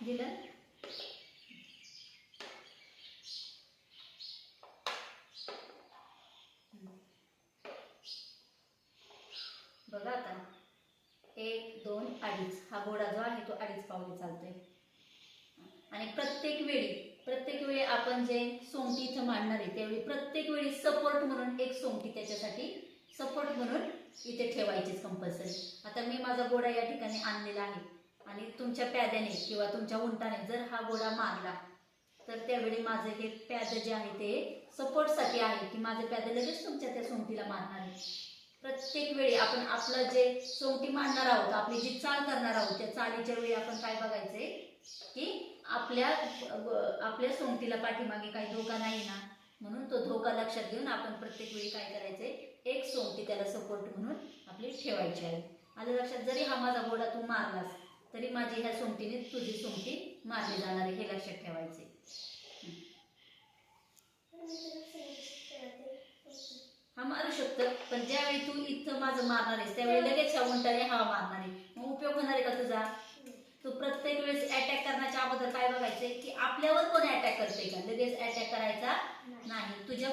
दिलं. बघा आता. एक दोन अडीच. हा गोडा जो आहे तो अडीच पावले चालतोय. आणि प्रत्येक वेळी प्रत्येक वेळी आपण जे सोंगटी इथं मांडणार आहे त्यावेळी प्रत्येक वेळी सपोर्ट म्हणून एक सोंगटी त्याच्यासाठी सपोर्ट म्हणून इथे ठेवायचीच कंपल्सरी आता मी माझा गोडा या ठिकाणी आणलेला आहे. आणि तुमच्या प्याद्याने किंवा तुमच्या उंटाने जर हा गोडा मारला तर त्यावेळी माझं हे प्याद जे आहे ते सपोर्टसाठी आहे की माझं प्याद लगेच तुमच्या त्या सोंगटीला मारणार आहे प्रत्येक वेळी आपण आपलं जे सोंगटी मांडणार आहोत आपली जी चाल करणार आहोत त्या चालीच्या वेळी आपण काय बघायचंय की आपल्या आपल्या सोंगटीला पाठीमागे काही धोका नाही ना? म्हणून तो धोका लक्षात घेऊन आपण प्रत्येक वेळी काय करायचंय? एक सोंगटी त्याला सपोर्ट म्हणून आपली ठेवायची आहे. आलं लक्षात? जरी हा माझा गोडा तू मारलास तरी माझी ह्या सोंगटीने तुझी सोंगटी मारली जाणार आहे हे लक्षात ठेवायचे हा मारू शकतं पण ज्यावेळी तू इथं माझं मारणार आहेस त्यावेळी लगेच ह्या उंटाने हा मारणार आहे. मग उपयोग होणार आहे का तुझा? तू प्रत्येक वेळेस अटॅक करण्याच्या अगोदर काय बघायचंय? की आपल्यावर कोण अटॅक करते का? लगेच अटॅक करायचा नाही. तुझ्या